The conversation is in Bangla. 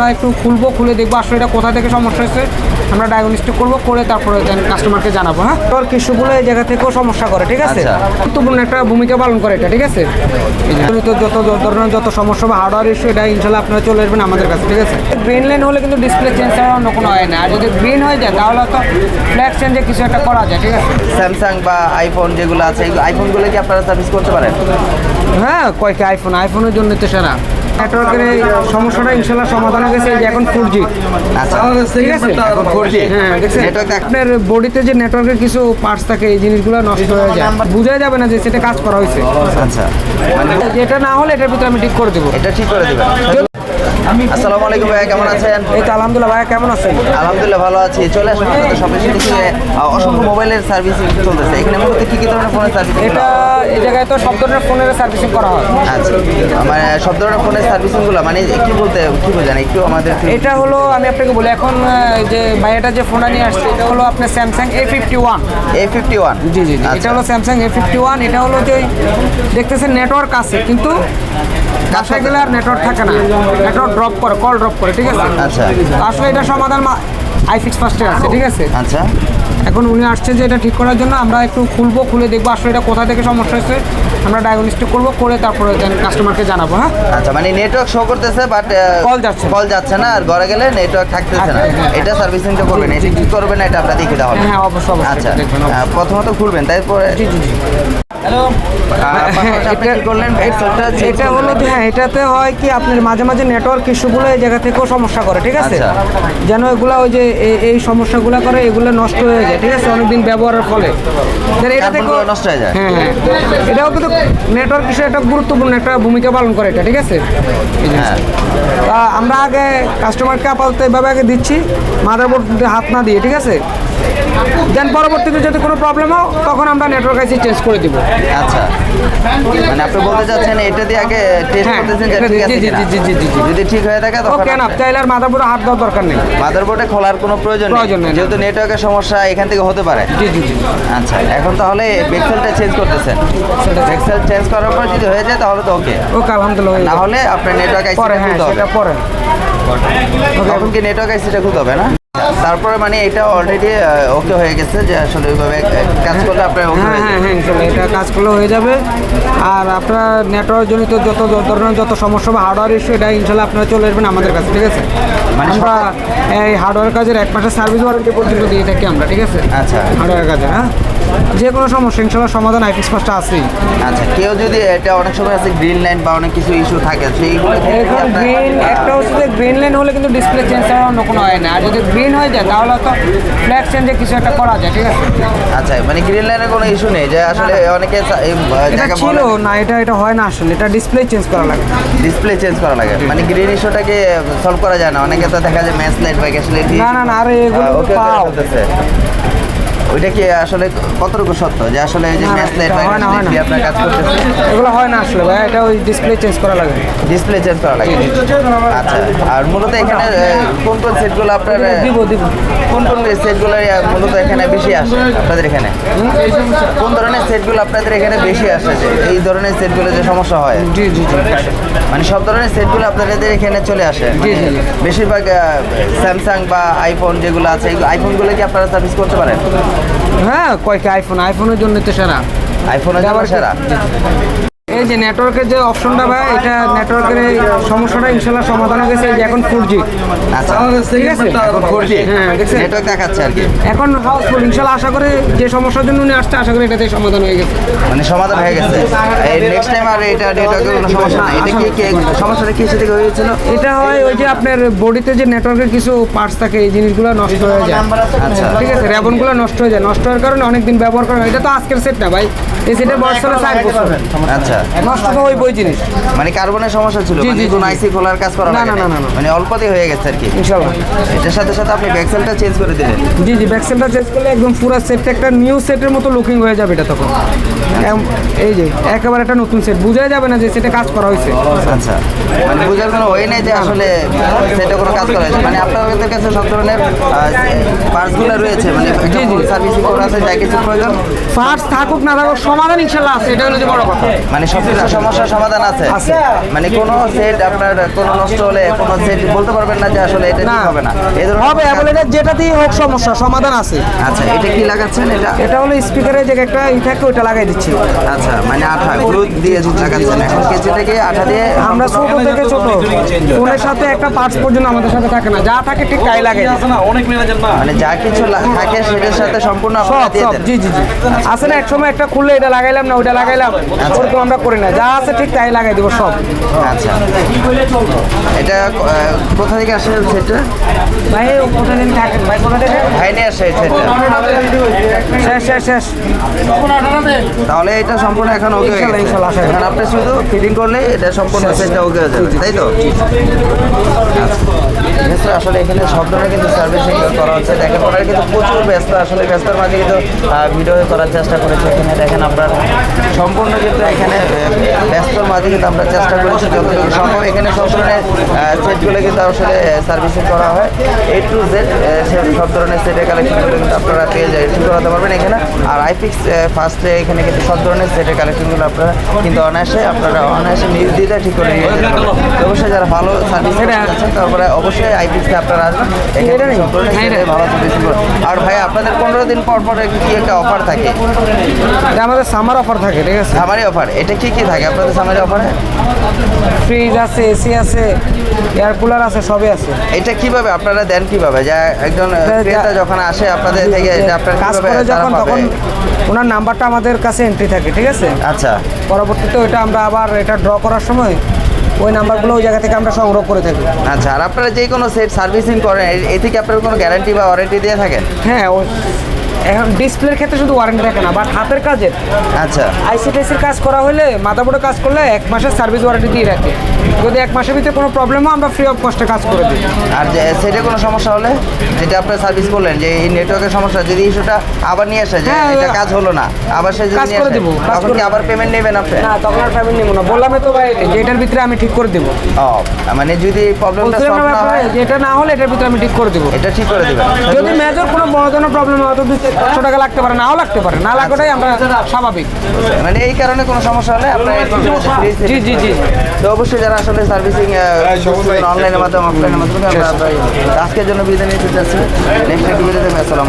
আমরা একটু খুলবো খুলে দেখব আসলে এটা কোথা থেকে সমস্যা হয়েছে। আমরা ডায়াগনস্টিক করব করে তারপরে দেন কাস্টমারকে জানাব হ্যাঁ? তোর কিছুগুলো এই জায়গা থেকেও সমস্যা করে ঠিক আছে? আচ্ছা। গুরুত্বপূর্ণ একটা ভূমিকা পালন করে এটা ঠিক আছে? জনিত যত যত ধরনের যত সমস্যা বা হার্ডওয়্যার ইস্যু এটা ইনশাল্লাহ আপনারা চলে আসবেন আমাদের কাছে ঠিক আছে? গ্রিন লাইন হলে কিন্তু ডিসপ্লে চেঞ্জ ছাড়া অন্য কোনো হয় না। আর যদি গ্রিন হয়ে যায় তাহলে তো ফ্ল্যাগ চেঞ্জে কিছু একটা করা যায় ঠিক আছে? স্যামসাং বা আইফোন যেগুলো আছে এই আইফোনগুলো কি আপনারা সার্ভিস করতে পারেন? হ্যাঁ কয়েকটা আইফোন আইফোনের জন্য তো সেরা। নেটওয়ার্কের এই সমস্যাটা ইনশাল্লাহ সমাধান হয়ে গেছে। এই যে এখন ফোর জি আচ্ছা। ঠিক আছে এখন 4G হ্যাঁ দেখছেন? আপনার বডিতে যে নেটওয়ার্কের কিছু পার্টস থাকে এই জিনিসগুলো নষ্ট হয়ে যায়। বোঝা যাবে না যে সেটা কাজ করা হয়েছে। আচ্ছা। এটা না হলে এটার ভিতরে আমি ঠিক করে দেবো। এটা ঠিক করে দিবেন। আসসালামু আলাইকুম ভাইয়া কেমন আছেন? এই তো আলহামদুলিল্লাহ ভাইয়া কেমন আছেন? আলহামদুলিল্লাহ ভালো আছি। চলে আসুন আপনাদের সবাই দেখি যে, অসংখ্য মোবাইলের সার্ভিসিং চলতেছে। এখানে মূলত কি কি ধরনের ফোনের সার্ভিসিং এটা এই জায়গায় তো সব ধরনের ফোনের সার্ভিসিং করা হয়। আচ্ছা। মানে সব ধরনের ফোনের সার্ভিসিংগুলো মানে কি বলতে কি বোঝান? একটু আমাদের এটা হলো আমি আপনাকে বলি এখন যে ভাইয়াটা যে ফোনটা নিয়ে আসছে এটা হলো আপনার Samsung A fifty one A fifty one G G G. এটা হলো স্যামসাং এ ফিফটি ওয়ান এটা হলো যে দেখতেছেন নেটওয়ার্ক আছে কিন্তু বাসায় গেলে আর নেটওয়ার্ক থাকে না। নেটওয়ার্ক ড্রপ করে কল ড্রপ করে ঠিক আছে? আচ্ছা। তো আসলে এটা সমাধান আই ফিক্স ফার্স্টে আছে ঠিক আছে? আচ্ছা। এখন উনি আসছে যে এটা ঠিক করার জন্য আমরা একটু খুলবো খুলে দেখব আসলে এটা কোথা থেকে সমস্যা হচ্ছে আমরা ডায়াগনস্টিক করব করে তারপরে দেন কাস্টমারকে জানাব হ্যাঁ? আচ্ছা মানে নেটওয়ার্ক শো করতেছে বাট কল যাচ্ছে কল যাচ্ছে না আর ঘরে গেলে নেটওয়ার্ক থাকতেছে না। হ্যাঁ। এটা সার্ভিসিংটা করবেন এটা কি করবেন এটা আপনারা দেখে দেওয়া হবে। হ্যাঁ অবশ্যই অবশ্যই আচ্ছা। প্রথমত খুলবেন তারপরে জি জি। এটা হলো হ্যাঁ এটাতে হয় কি আপনার মাঝে মাঝে নেটওয়ার্ক ইস্যুগুলো এই জায়গা থেকেও সমস্যা করে ঠিক আছে? আচ্ছা। যেন এগুলো ওই যে এই- সমস্যাগুলো করে এগুলো নষ্ট হয়ে যায় ঠিক আছে? অনেকদিন ব্যবহারের ফলে। এটা থেকেও নষ্ট হয়ে যায়। হ্যাঁ হ্যাঁ। এটাও কিন্তু নেটওয়ার্ক ইস্যু একটা গুরুত্বপূর্ণ একটা ভূমিকা পালন করে এটা ঠিক আছে? হ্যাঁ। তা আমরা আগে কাস্টমারকে আপাতত এভাবে আগে দিচ্ছি মাদারবোর্ড হাত না দিয়ে ঠিক আছে? দেন পরবর্তীতে যদি কোনো প্রবলেম হয় তখন আমরা নেটওয়ার্ক আইসি চেঞ্জ করে দিব। আচ্ছা। মানে আপনি বলতে চাচ্ছেন এটা দিয়ে আগে টেস্ট হ্যাঁ, করতেছেন যে ঠিক আছে জি, জি, জি, জি। যদি ঠিক হয়ে থাকে তখন ওকে না চাইলে আর মাদারবোর্ডে হাত দেওয়ার দরকার নেই। মাদারবোর্ডে খোলার কোনো প্রয়োজন নেই, যেহেতু নেটওয়ার্কের সমস্যা এখান থেকে হতে পারে। জি জি জি। আচ্ছা এখন তাহলে বেক্সেলটা চেঞ্জ করতেছেন। বেক্সেল চেঞ্জ করার পর যদি হয়ে যায় তাহলে তো ওকে ওকে আলহামদুলিল্লাহ না হলে আপনার নেটওয়ার্ক পরে আইসিটা হ্যাঁ সেটা পরে। এখন কি নেটওয়ার্ক আইসিটা খুলতে হবে না? তারপরে মানে এটা অলরেডি ওকে হয়ে গেছে যে আসলে ওইভাবে কাজ করলে আপনার হ্যাঁ হ্যাঁ হ্যাঁ এটা কাজ করলে হয়ে যাবে। আর আপনার নেটওয়ার্ক জনিত যত যত ধরনের যত সমস্যা বা হার্ডওয়্যার ইস্যু এটা ইনশাল্লাহ আপনারা চলে আসবেন আমাদের কাছে ঠিক আছে? মানে আমরা এই হার্ডওয়্যার কাজের এক মাসের সার্ভিস ওয়ারেন্টি পর্যন্ত দিয়ে থাকি আমরা ঠিক আছে? আচ্ছা। হার্ডওয়্যার কাজে হ্যাঁ? যে কোনো সমস্যা ইনশাল্লাহ সমাধান আইফিক্স ফার্স্টে আছেই। আচ্ছা কেউ যদি এটা অনেক সময় আছে গ্রিন লাইন বা অনেক কিছু ইস্যু থাকে সেইগুলো এখন গ্রিন একটা হচ্ছে যে গ্রিন লাইন হলে কিন্তু ডিসপ্লে চেঞ্জ ছাড়া অন্য কোনো হয় না। আর যদি গ্রিন হয়ে যায় তাহলে তো ফ্ল্যাগ চেঞ্জে কিছু একটা করা যায় ঠিক আছে? আচ্ছা মানে গ্রিন লাইনের কোনো ইস্যু নেই যে আসলে অনেকে এটা ছিল না এটা এটা হয় না আসলে এটা ডিসপ্লে চেঞ্জ করা লাগে। ডিসপ্লে চেঞ্জ করা লাগে। মানে গ্রিন ইস্যুটাকে সলভ করা যায় না। অনেকে তো দেখা যায় ম্যাচ লাইট বা গ্যাস লাইট না না না আরে এগুলো পাও। ওইটা কি আসলে কতটুকু সত্য? যে আসলে এই যে না, না, ম্যাচ লাইট বা না। আপনার কাজ করতেছে? এগুলো হয় না আসলে ভাই এটা ওই ডিসপ্লে চেঞ্জ করা লাগে। ডিসপ্লে চেঞ্জ করা লাগে। আচ্ছা আর মূলত এখানে কোন কোন সেটগুলো আপনার দিব দিব। কোন কোন সেটগুলো মূলত এখানে বেশি আসে আপনাদের এখানে? কোন ধরনের সেটগুলো আপনাদের এখানে বেশি আসে? যে এই ধরনের সেটগুলো যে সমস্যা হয়? জি জি জি। মানে সব ধরনের সেটগুলো আপনাদের এখানে চলে আসে? মানে জি, জি। বেশিরভাগ স্যামসাং বা আইফোন যেগুলো আছে আইফোনগুলো কি আপনারা সার্ভিস করতে পারেন? হ্যাঁ কয়েকটা আইফোন আইফোনের জন্য তো সেরা। আইফোনের জন্য সেরা? এই যে নেটওয়ার্কের যে অপশনটা ভাই এটা নেটওয়ার্কের সমস্যাটা ইনশাল্লাহ সমাধান হয়ে গেছে এই যে এখন ফোর জি আচ্ছা। ঠিক আছে? এখন ফোর জি হ্যাঁ নেটওয়ার্ক দেখাচ্ছে আর কি। এখন হাউসফুল ইনশাল্লাহ আশা করি যে সমস্যার জন্য উনি আসছে আশা করি এটাতে সমাধান হয়ে গেছে। মানে সমাধান হয়ে গেছে। এই নেক্সট টাইম আর এটা নেটওয়ার্কের কোনো সমস্যা নাই। এটা কি কি- সমস্যাটা কি সেটা হয়েছিল? এটা হয় ওই যে আপনার বডিতে যে নেটওয়ার্কের কিছু পার্টস থাকে এই জিনিসগুলো নষ্ট হয়ে যায়। আচ্ছা। ঠিক আছে র্যাবনগুলো নষ্ট হয়ে যায়। নষ্ট হওয়ার কারণে অনেকদিন ব্যবহার করা হয়। এটা তো আজকের সেট না ভাই। এই সেটের বয়স হলো চার বছর। আচ্ছা। নষ্ট বই জিনিস। মানে কার্বনের সমস্যা ছিল মানে কোনো। আইসি খোলার কাজ করা না, না, না। মানে অল্পতেই হয়ে গেছে আর কি। ইনশাল্লাহ। এটার সাথে সাথে আপনি ব্যাকসেলটা চেঞ্জ করে দিলেন। জি জি ব্যাকসেলটা চেঞ্জ করলে একদম পুরো সেটটা একটা নিউ সেটের মতো লুকিং হয়ে যাবে এটা তখন। এই যে একেবারে একটা নতুন সেট বোঝাই যাবে না যে সেটা কাজ করা হয়েছে। আচ্ছা। মানে বোঝার কোনো ওয়ে নেই যে আসলে সেটা কোনো কাজ করা হয়েছে। মানে আপনাদের কাছে সব ধরনের পার্টসগুলো রয়েছে মানে জি, জি। সার্ভিসিং করা আছে যা কিছু প্রয়োজন। ফার্স্ট থাকুক না থাকুক সমাধান ইনশাল্লাহ আছে। এটা হলো যে বড় কথা। মানে সব কিছু সমস্যার সমাধান আছে। মানে কোনো সেট আপনার কোনো নষ্ট হলে কোনো সেট বলতে পারবেন না যে আসলে এটা ঠিক হবে না। এই ধরনের হবে অ্যাভেলেবল যেটাতেই হোক সমস্যা সমাধান আছে। আচ্ছা এটা কি লাগাচ্ছেন এটা? এটা হলো স্পিকারের যে একটা ই থাকে ওটা লাগাই দিচ্ছি। আচ্ছা মানে আঠা গ্লু দিয়ে লাগাচ্ছেন এখন কেচি থেকে আঠা দিয়ে আমরা ছোট থেকে ছোট। ফোনের সাথে একটা পার্টস পর্যন্ত আমাদের সাথে থাকে না। যা থাকে ঠিক তাই না? মানে যা কিছু থাকে সেটার সাথে সম্পূর্ণ আপনারা দিয়ে দেন। জি জি জি। আছে না একসময় একটা খুললে এটা লাগাইলাম না ওটা লাগাইলাম। ওরকম আমরা করি না। যা আছে ঠিক তাই লাগাই দিব সব। আচ্ছা। এটা কোথা থেকে আসে সেটটা? ভাই কোথা দিন থাকেন ভাই কোথা থেকে ভাই নিয়ে আসে সেটটা। শেষ শেষ শেষ। তাহলে এটা সম্পূর্ণ এখন ওকে হয়ে ইনশাল্লাহ, গেছে। এখন আপনি শুধু ফিটিং করলে এটা সম্পূর্ণ সেটটা ওকে হয়ে যাবে তাই তো? আচ্ছা। আসলে এখানে সব ধরনের কিন্তু সার্ভিসিং করা হচ্ছে। দেখেন ওনারা কিন্তু প্রচুর ব্যস্ত। আসলে ব্যস্তর মাঝে কিন্তু ভিডিও করার চেষ্টা করেছে। এখানে দেখেন আপনার সম্পূর্ণ কিন্তু এখানে ব্যস্তর মাঝে কিন্তু আমরা চেষ্টা করেছি যতটুকু সম্ভব এখানে সব ধরনের সেটগুলো কিন্তু আসলে সার্ভিসিং করা হয়। এ টু জেড সব ধরনের সেটের কালেকশনগুলো কিন্তু আপনারা পেয়ে যায় ঠিক করাতে পারবেন এখানে। আর আইপিক্স ফার্স্টে এখানে কিন্তু সব ধরনের সেটের কালেকশনগুলো আপনারা কিন্তু অনায়াসে আপনারা অনায়াসে নির্দ্বিধায় ঠিক করে নিয়ে যেতে পারবেন। অবশ্যই যারা ভালো সার্ভিস আছেন তারপরে অবশ্যই আইপিক্সে আপনারা আসবেন। এখানে সব ধরনের ভালো সার্ভিসিং আর ভাই আপনাদের পনেরো দিন পর পর কি একটা অফার থাকে? আমাদের সামার অফার থাকে ঠিক আছে? সামারি অফার এটা কি কি থাকে? আপনাদের সামারি অফারে ফ্রিজ আছে এসি আছে এয়ার কুলার আছে সবই আছে। এটা কীভাবে? আপনারা দেন কীভাবে? যে একজন ক্রেতা যখন আসে আপনাদের থেকে এটা আপনারা কাজ কীভাবে করে যখন তখন ওনার নাম্বারটা আমাদের কাছে এন্ট্রি থাকে ঠিক আছে? আচ্ছা। পরবর্তীতে ওইটা আমরা আবার এটা ড্র করার সময় ওই নাম্বারগুলো ওই জায়গা থেকে আমরা সংগ্রহ করে থাকি। আচ্ছা আর আপনারা যে কোনো সেট সার্ভিসিং করেন এ- থেকে আপনারা কোনো গ্যারান্টি বা ওয়ারেন্টি দিয়ে থাকেন? হ্যাঁ এখন ডিসপ্লের ক্ষেত্রে শুধু ওয়ারেন্টি থাকে না বাট হাতের কাজের। আচ্ছা। আইসিটিসির কাজ করা হলে মাদাবোর্ডে কাজ করলে এক মাসের সার্ভিস ওয়ারেন্টি দিয়ে রাখে। যদি এক মাসের ভিতরে কোনো প্রবলেম হয় আমরা ফ্রি অফ কস্টে কাজ করে দিই। আর যে সেটে কোনো সমস্যা হলে যেটা আপনারা সার্ভিস করলেন যে এই নেটওয়ার্কের সমস্যা যদি ইস্যুটা আবার নিয়ে আসে যে হ্যাঁ, এটা কাজ হলো না আবার সে যদি কাজ নিয়ে করে আসে দেবো, তখন কি আবার পেমেন্ট নেবেন আপনি? না তখন আর ফ্যামিলি নেব না। বললাম তো ভাই যে এটার ভিতরে আমি ঠিক করে দেবো। ও মানে যদি প্রবলেমটা সলভ না হয় যে এটা না হলে এটার ভিতরে আমি ঠিক করে দেবো। এটা ঠিক করে দেবেন। যদি মেজর কোনো বড় ধরনের প্রবলেম হয় তো দুই পাঁচশো টাকা লাগতে পারে নাও লাগতে পারে। না লাগাটাই আমরা স্বাভাবিক। মানে এই কারণে কোনো সমস্যা হলে আপনার জি, জি, জি। তো অবশ্যই যারা আসলে সার্ভিসিং অনলাইনের মাধ্যমে অফলাইনের মাধ্যমে আমরা আজকের জন্য বিদায় নিতে চাচ্ছি। নেক্সট ভিডিওতে আসসালাম.